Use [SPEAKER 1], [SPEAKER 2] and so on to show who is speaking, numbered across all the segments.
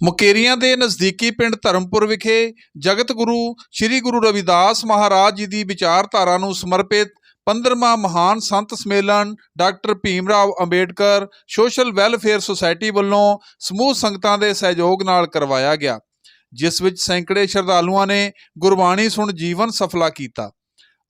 [SPEAKER 1] ਮੁਕੇਰੀਆਂ ਦੇ ਨਜ਼ਦੀਕੀ ਪਿੰਡ ਧਰਮਪੁਰ ਵਿਖੇ ਜਗਤ ਗੁਰੂ ਸ੍ਰੀ ਗੁਰੂ ਰਵਿਦਾਸ ਮਹਾਰਾਜ ਜੀ ਦੀ ਵਿਚਾਰਧਾਰਾ ਨੂੰ ਸਮਰਪਿਤ 15ਵਾਂ ਮਹਾਨ ਸੰਤ ਸਮੇਲਨ doctor Bhimrao Ambedkar social welfare society ਵੱਲੋਂ ਸਮੂਹ ਸੰਗਤਾਂ ਦੇ ਸਹਿਯੋਗ ਨਾਲ ਕਰਵਾਇਆ ਗਿਆ, ਜਿਸ ਵਿੱਚ ਸੈਂਕੜੇ ਸ਼ਰਧਾਲੂਆਂ ਨੇ ਗੁਰਬਾਣੀ ਸੁਣ ਜੀਵਨ ਸਫਲਾ ਕੀਤਾ।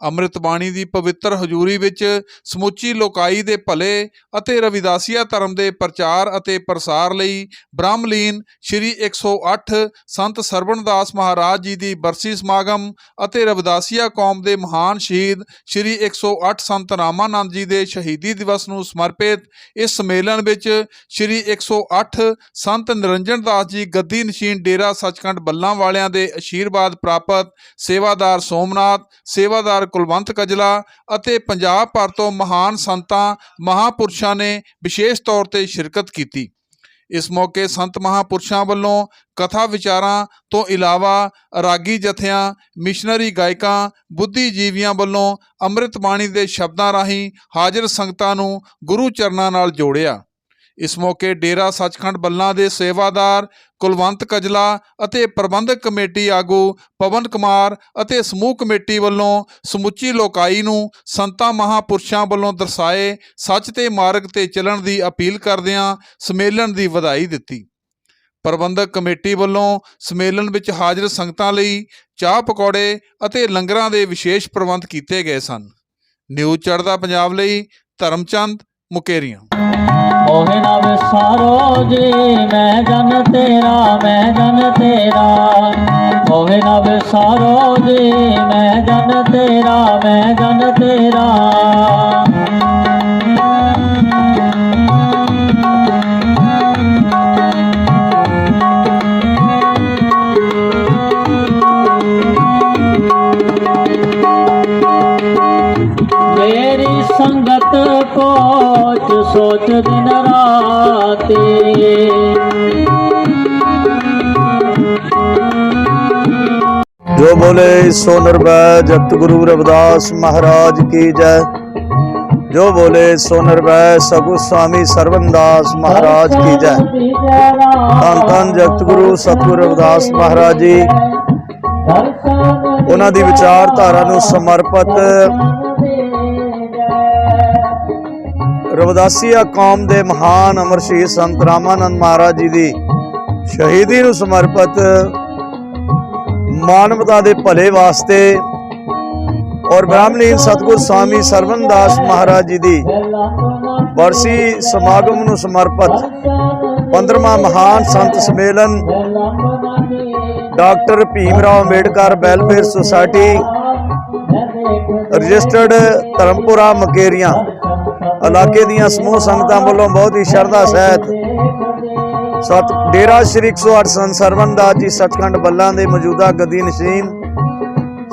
[SPEAKER 1] ਅੰਮ੍ਰਿਤ ਬਾਣੀ ਦੀ ਪਵਿੱਤਰ ਹਜ਼ੂਰੀ ਵਿੱਚ ਸਮੁੱਚੀ ਲੋਕਾਈ ਦੇ ਭਲੇ ਅਤੇ ਰਵਿਦਾਸੀਆ ਧਰਮ ਦੇ ਪ੍ਰਚਾਰ ਅਤੇ ਪ੍ਰਸਾਰ ਲਈ ਬ੍ਰਹਮਲੀਨ ਸ਼੍ਰੀ 108 ਸੰਤ ਸਰਵਣਦਾਸ ਮਹਾਰਾਜ ਜੀ ਦੀ ਬਰਸੀ ਸਮਾਗਮ ਅਤੇ ਰਵਿਦਾਸੀਆ ਕੌਮ ਦੇ ਮਹਾਨ ਸ਼ਹੀਦ ਸ਼੍ਰੀ 108 ਸੰਤ ਰਾਮਾਨੰਦ ਜੀ ਦੇ ਸ਼ਹੀਦੀ ਦਿਵਸ ਨੂੰ ਸਮਰਪਿਤ ਇਸ ਸੰਮੇਲਨ ਵਿੱਚ ਸ਼੍ਰੀ 108 ਸੰਤ ਨਿਰੰਜਨ ਦਾਸ ਜੀ ਗੱਦੀ ਨਸ਼ੀਨ ਡੇਰਾ ਸੱਚਖੰਡ ਬੱਲਾਂ ਵਾਲਿਆਂ ਦੇ ਅਸ਼ੀਰਵਾਦ ਪ੍ਰਾਪਤ ਸੇਵਾਦਾਰ ਸੋਮਨਾਥ, ਸੇਵਾਦਾਰ ਕੁਲਵੰਤ ਕਜਲਾ ਅਤੇ ਪੰਜਾਬ ਭਰ ਤੋਂ ਮਹਾਨ ਸੰਤਾਂ, ਮਹਾਪੁਰਸ਼ਾਂ ਨੇ ਵਿਸ਼ੇਸ਼ ਤੌਰ ਤੇ ਸ਼ਿਰਕਤ ਕੀਤੀ। ਇਸ ਮੌਕੇ ਸੰਤ ਮਹਾਪੁਰਸ਼ਾਂ ਵੱਲੋਂ ਕਥਾ ਵਿਚਾਰਾਂ ਤੋਂ ਇਲਾਵਾ ਰਾਗੀ ਜਥਿਆਂ, ਮਿਸ਼ਨਰੀ ਗਾਇਕਾਂ, ਬੁੱਧੀਜੀਵੀਆਂ ਵੱਲੋਂ ਅੰਮ੍ਰਿਤ ਬਾਣੀ ਦੇ ਸ਼ਬਦਾਂ ਰਾਹੀਂ ਹਾਜ਼ਰ ਸੰਗਤਾਂ ਨੂੰ ਗੁਰੂ ਚਰਨਾਂ ਨਾਲ ਜੋੜਿਆ। ਇਸ ਮੌਕੇ ਡੇਰਾ ਸੱਚਖੰਡ ਬੱਲਾਂ ਦੇ ਸੇਵਾਦਾਰ ਕੁਲਵੰਤ ਕਜਲਾ ਅਤੇ ਪ੍ਰਬੰਧਕ ਕਮੇਟੀ ਆਗੂ ਪਵਨ ਕੁਮਾਰ ਅਤੇ ਸਮੂਹ ਕਮੇਟੀ ਵੱਲੋਂ ਸਮੁੱਚੀ ਲੋਕਾਈ ਨੂੰ ਸੰਤਾਂ ਮਹਾਪੁਰਸ਼ਾਂ ਵੱਲੋਂ ਦਰਸਾਏ ਸੱਚ ਤੇ ਮਾਰਗ ਤੇ ਚੱਲਣ ਦੀ ਅਪੀਲ ਕਰਦਿਆਂ ਸਮੇਲਨ ਦੀ ਵਧਾਈ ਦਿੱਤੀ। ਪ੍ਰਬੰਧਕ ਕਮੇਟੀ ਵੱਲੋਂ ਸਮੇਲਨ ਵਿੱਚ ਹਾਜ਼ਰ ਸੰਗਤਾਂ ਲਈ ਚਾਹ ਪਕੌੜੇ ਅਤੇ ਲੰਗਰਾਂ ਦੇ ਵਿਸ਼ੇਸ਼ ਪ੍ਰਬੰਧ ਕੀਤੇ ਗਏ ਸਨ। ਨਿਊਜ਼ ਚੜ੍ਹਦਾ ਪੰਜਾਬ ਲਈ ਧਰਮਚੰਦ ਮੁਕੇਰੀਆਂ।
[SPEAKER 2] ਮੋਹਿ ਨਾ ਵਿਸਾਰੋ ਜੀ, ਮੈਂ ਜਨ ਤੇਰਾ, ਮੈਂ ਜਨ ਤੇਰਾ। ਮੋਹਿ ਨਾ ਵਿਸਾਰੋ ਜੀ, ਮੈਂ ਜਨ ਤੇਰਾ, ਮੈਂ ਜਨ ਤੇਰਾ। ਮੇਰੀ ਸੰਗਤ ਕੋਚ ਸੋਚ ਦਿਨ ਰਾਤੀ
[SPEAKER 3] ਜੋ ਬੋਲੇ ਸੋ ਨਿਰਭੈ ਜਗਤ ਗੁਰੂ ਰਵਿਦਾਸ ਮਹਾਰਾਜ ਕੀ ਜੈ। ਜੋ ਬੋਲੇ ਸੋ ਨਿਰਭੈ ਸਗੁ ਸੁਆਮੀ ਸਰਵਨਦਾਸ ਮਹਾਰਾਜ ਕੀ ਜੈ। ਧੰਨ ਧੰਨ ਜਗਤ ਗੁਰੂ ਸਤਿਗੁਰੂ ਰਵਿਦਾਸ ਮਹਾਰਾਜ ਜੀ। ਉਹਨਾਂ ਦੀ ਵਿਚਾਰਧਾਰਾ ਨੂੰ ਸਮਰਪਿਤ ਰਵਦਾਸੀਆ ਕੌਮ ਦੇ ਮਹਾਨ ਅਮਰ ਸ਼ਹੀਦ ਸੰਤ ਰਾਮਾਨੰਦ ਮਹਾਰਾਜ ਜੀ ਦੀ ਸ਼ਹੀਦੀ ਨੂੰ ਸਮਰਪਿਤ ਮਾਨਵਤਾ ਦੇ ਭਲੇ ਵਾਸਤੇ ਔਰ ਬ੍ਰਾਹਮਣੀ ਸਤਗੁਰ ਸਵਾਮੀ ਸਰਵਨਦਾਸ ਮਹਾਰਾਜ ਜੀ ਦੀ ਵਰਸੀ ਸਮਾਗਮ ਨੂੰ ਸਮਰਪਿਤ 15ਵਾਂ ਮਹਾਨ ਸੰਤ ਸਮੇਲਨ doctor Bhimrao Ambedkar welfare society registered Dharampura Mukerian ਇਲਾਕੇ ਦੀਆਂ ਸਮੂਹ ਸੰਗਤਾਂ ਵੱਲੋਂ ਬਹੁਤ ਹੀ ਸ਼ਰਧਾ ਸਹਿਤ ਸਤ ਡੇਰਾ ਸ਼੍ਰੀ 108 ਸੰਤ ਦਾਸ ਜੀ ਸੱਚਖੰਡ ਬੱਲਾਂ ਦੇ ਮੌਜੂਦਾ ਗਦੀ ਨਸ਼ੀਨ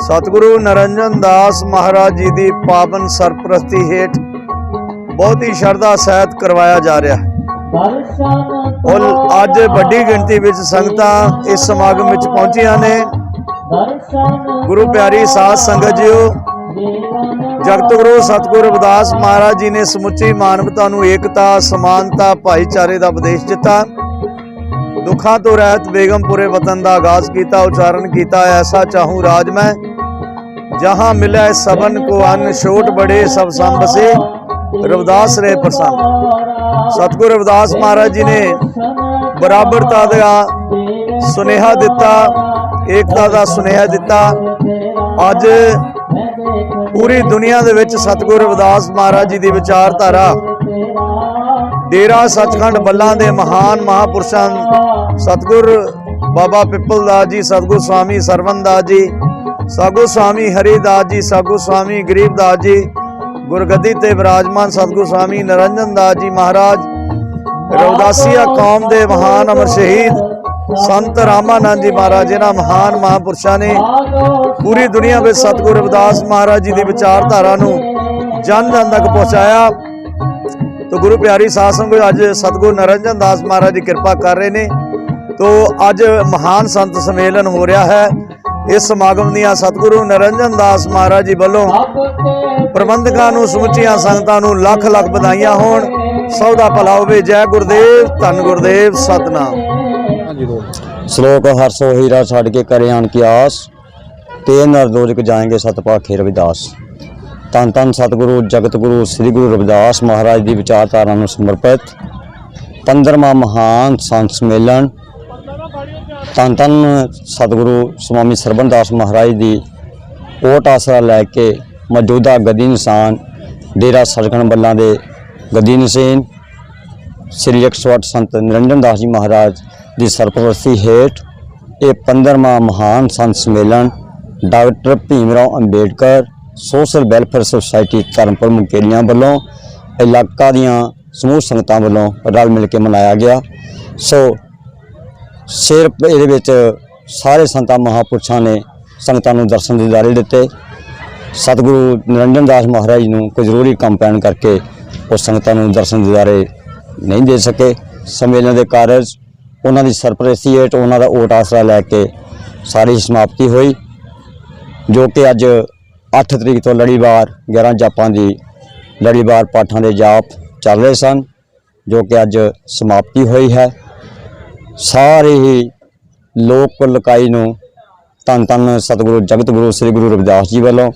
[SPEAKER 3] ਸਤਿਗੁਰੂ ਨਰਿੰਜਨ ਦਾਸ ਮਹਾਰਾਜ ਜੀ ਦੀ ਪਾਵਨ ਸਰਪ੍ਰਸਤੀ ਹੇਠ ਬਹੁਤ ਹੀ ਸ਼ਰਧਾ ਸਹਿਤ ਕਰਵਾਇਆ ਜਾ ਰਿਹਾ ਹੈ। ਔਰ ਅੱਜ ਵੱਡੀ ਗਿਣਤੀ ਵਿੱਚ ਸੰਗਤਾਂ ਇਸ ਸਮਾਗਮ ਵਿੱਚ ਪਹੁੰਚੀਆਂ ਨੇ। ਗੁਰੂ ਪਿਆਰੀ ਸਾਧ ਸੰਗਤ ਜੀਓ ਜਗਤ ਗੁਰੂ ਸਤਿਗੁਰੂ ਰਵਿਦਾਸ ਮਹਾਰਾਜ ਜੀ ਨੇ ਸਮੁੱਚੀ ਮਾਨਵਤਾ ਨੂੰ ਏਕਤਾ, ਸਮਾਨਤਾ, ਭਾਈਚਾਰੇ ਦਾ ਉਪਦੇਸ਼ ਦਿੱਤਾ। ਦੁੱਖਾਂ ਤੋਂ ਰਹਿਤ ਬੇਗਮਪੁਰੇ ਵਤਨ ਦਾ ਆਗਾਜ਼ ਕੀਤਾ, ਉਚਾਰਨ ਕੀਤਾ, ਐਸਾ ਚਾਹੂੰ ਰਾਜ ਮੈਂ, ਜਹਾਂ ਮਿਲੇ ਸਬਨ ਕੋ ਅਨ, ਛੋਟ ਬੜੇ ਸਭ ਸੰਬਸੇ ਰਵਿਦਾਸ ਰਹੇ ਪ੍ਰਸੰਨ। ਸਤਿਗੁਰੂ ਰਵਿਦਾਸ ਮਹਾਰਾਜ ਜੀ ਨੇ ਬਰਾਬਰਤਾ ਦਾ ਸੁਨੇਹਾ ਦਿੱਤਾ, ਏਕਤਾ ਦਾ ਸੁਨੇਹਾ ਦਿੱਤਾ। ਅੱਜ ਪੂਰੀ ਦੁਨੀਆ ਦੇ ਵਿੱਚ ਸਤਿਗੁਰੂ ਰਵਿਦਾਸ ਮਹਾਰਾਜ ਜੀ ਦੀ ਵਿਚਾਰਧਾਰਾ, ਡੇਰਾ ਸੱਚਖੰਡ ਬੱਲਾਂ ਦੇ ਮਹਾਨ ਮਹਾਪੁਰਸ਼ਾਂ, ਸਤਿਗੁਰ ਬਾਬਾ ਪਿੱਪਲ ਦਾਸ ਜੀ, ਸਤਿਗੁਰ ਸਵਾਮੀ ਸਰਵਨਦਾਸ ਜੀ ਸਾਗੋ ਸਵਾਮੀ ਹਰੀਦਾਸ ਜੀ ਸਾਗੋ ਸਵਾਮੀ ਗਰੀਬਦਾਸ ਜੀ, ਗੁਰਗੱਦੀ ਤੇ ਵਿਰਾਜਮਾਨ ਸਤਿਗੁਰ ਸਵਾਮੀ ਨਰਿੰਜਨ ਦਾਸ ਜੀ ਮਹਾਰਾਜ, ਰਵਿਦਾਸੀਆ ਕੌਮ ਦੇ ਮਹਾਨ ਅਮਰ ਸ਼ਹੀਦ ਸੰਤ ਰਾਮਾਨੰਦ ਜੀ ਮਹਾਰਾਜ ਇਹਨਾਂ ਮਹਾਨ ਮਹਾਪੁਰਸ਼ਾਂ ਨੇ ਪੂਰੀ ਦੁਨੀਆ ਵਿੱਚ ਸਤਿਗੁਰੂ ਰਵਿਦਾਸ ਮਹਾਰਾਜ ਜੀ ਦੀ ਵਿਚਾਰਧਾਰਾ ਨੂੰ ਜਨ ਜਨ ਤੱਕ ਪਹੁੰਚਾਇਆ। ਤੋ ਗੁਰੂ ਪਿਆਰੀ ਸਾਧ ਸੰਗਤ, ਅੱਜ ਸਤਿਗੁਰੂ ਨਰਿੰਜਨ ਦਾਸ ਮਹਾਰਾਜ ਦੀ ਕਿਰਪਾ ਕਰ ਰਹੇ ਨੇ। ਤੋ ਅੱਜ ਮਹਾਨ ਸੰਤ ਸੰਮੇਲਨ ਹੋ ਰਿਹਾ ਹੈ। ਇਸ ਸਮਾਗਮ ਦੀਆਂ ਸਤਿਗੁਰੂ ਨਰਿੰਜਨ ਦਾਸ ਮਹਾਰਾਜ ਜੀ ਵੱਲੋਂ ਪ੍ਰਬੰਧਕਾਂ ਨੂੰ, ਸਮੁੱਚੀਆਂ ਸੰਗਤਾਂ ਨੂੰ ਲੱਖ ਲੱਖ ਵਧਾਈਆਂ ਹੋਣ। ਸਭ ਦਾ ਭਲਾ ਹੋਵੇ। ਜੈ ਗੁਰਦੇਵ, ਧੰਨ ਗੁਰਦੇਵ, ਸਤਨਾਮ।
[SPEAKER 4] ਸ਼ਲੋਕ ਹਰਸੋ ਹੀਰਾ ਛੱਡ ਕੇ ਕਰੇ ਆਣ ਕੀ ਆਸ, ਤੇ ਨਰ ਦੋਜਕ ਜਾਏਂਗੇ ਰਵਿਦਾਸ। ਤਨ ਤਨ ਸਤਿਗੁਰੂ, ਜਗਤ ਗੁਰੂ, ਸ੍ਰੀ ਗੁਰੂ ਰਵਿਦਾਸ ਮਹਾਰਾਜ ਦੀ ਵਿਚਾਰਧਾਰਾ ਨੂੰ ਸਮਰਪਿਤ 15ਵਾਂ ਮਹਾਨ ਸੰਤ ਸੰਮੇਲਨ। ਤਨ ਤਨ ਸਤਿਗੁਰੂ ਸਵਾਮੀ ਸਰਬਨਦਾਸ ਮਹਾਰਾਜ ਦੀ ਓਟ ਆਸਰਾ ਲੈ ਕੇ ਮੌਜੂਦਾ ਗਦੀ ਨਿਸ਼ਾਨ, ਡੇਰਾ ਸਚਖੰਡ ਬੱਲਾਂ ਦੇ ਗਦੀ ਨਸੀਨ ਸ੍ਰੀ 108 ਸੰਤ ਨਿਰੰਜਨ ਦਾਸ ਜੀ ਮਹਾਰਾਜ ਦੀ ਸਰਪ੍ਰਸਤੀ ਹੇਠ ਇਹ 15ਵਾਂ ਮਹਾਨ ਸੰਤ ਸੰਮੇਲਨ doctor Bhim Rao Ambedkar social welfare society Dharampur Mukerian ਵੱਲੋਂ, ਇਲਾਕਾ ਦੀਆਂ ਸਮੂਹ ਸੰਗਤਾਂ ਵੱਲੋਂ ਰਲ ਮਿਲ ਕੇ ਮਨਾਇਆ ਗਿਆ। ਸੋ ਸਿਰਫ ਇਹਦੇ ਵਿੱਚ ਸਾਰੇ ਸੰਤਾਂ ਮਹਾਪੁਰਸ਼ਾਂ ਨੇ ਸੰਗਤਾਂ ਨੂੰ ਦਰਸ਼ਨ ਦਿਦਾਰੇ ਦਿੱਤੇ। ਸਤਿਗੁਰੂ ਨਿਰੰਜਨ ਦਾਸ ਮਹਾਰਾਜ ਨੂੰ ਕੋਈ ਜ਼ਰੂਰੀ ਕੰਮ ਪੈਣ ਕਰਕੇ ਉਹ ਸੰਗਤਾਂ ਨੂੰ ਦਰਸ਼ਨ ਦਿਦਾਰੇ ਨਹੀਂ ਦੇ ਸਕੇ। ਸੰਮੇਲਨ ਦੇ ਕਾਰਜ, ਉਹਨਾਂ ਦੀ ਸਰਪ੍ਰਸਤੀ ਹੇਠ ਉਹਨਾਂ ਦਾ ਓਟ ਆਸਰਾ ਲੈ ਕੇ ਸਾਰੀ ਸਮਾਪਤੀ ਹੋਈ, ਜੋ ਕਿ ਅੱਜ 8 ਤਰੀਕ ਤੋਂ ਲੜੀਵਾਰ 11 ਜਾਪਾਂ ਦੀ ਲੜੀਵਾਰ ਪਾਠਾਂ ਦੇ ਜਾਪ ਚੱਲ ਰਹੇ ਸਨ, ਜੋ ਕਿ ਅੱਜ ਸਮਾਪਤੀ ਹੋਈ ਹੈ। ਸਾਰੇ ਹੀ ਲੋਕ ਲਕਾਈ ਨੂੰ ਧੰਨ ਧੰਨ ਸਤਿਗੁਰੂ, ਜਗਤ ਗੁਰੂ, ਸ੍ਰੀ ਗੁਰੂ ਰਵਿਦਾਸ ਜੀ ਵੱਲੋਂ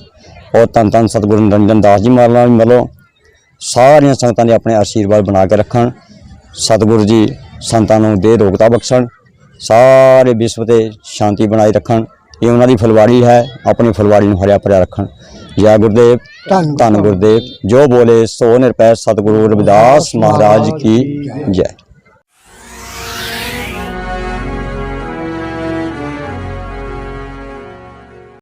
[SPEAKER 4] ਔਰ ਧੰਨ ਧੰਨ ਸਤਿਗੁਰੂ ਨਿਰੰਜਨ ਦਾਸ ਜੀ ਮਹਾਰਾਜ ਵੱਲੋਂ ਸਾਰੀਆਂ ਸੰਗਤਾਂ ਦੇ ਆਪਣੇ ਆਸ਼ੀਰਵਾਦ ਬਣਾ ਕੇ ਰੱਖਣ। ਸਤਿਗੁਰੂ ਜੀ ਸੰਤਾਂ ਨੂੰ ਦੇ ਰੋਗਤਾ ਬਖਸ਼ਣ। ਸਾਰੇ ਵਿਸ਼ਵ ਤੇ ਸ਼ਾਂਤੀ ਬਣਾਈ ਰੱਖਣ। ਇਹ ਉਹਨਾਂ ਦੀ ਫੁਲਵਾੜੀ ਹੈ। ਆਪਣੀ ਫੁਲਵਾੜੀ ਨੂੰ ਹਰਿਆ ਭਰਿਆ ਰੱਖਣ। ਜੈ ਗੁਰਦੇਵ ਧੰਨ ਗੁਰਦੇਵ। ਜੋ ਬੋਲੇ ਸੋ ਨਿਰਪੈ ਸਤਿਗੁਰੂ ਰਵਿਦਾਸ ਮਹਾਰਾਜ ਕੀ ਜੈ।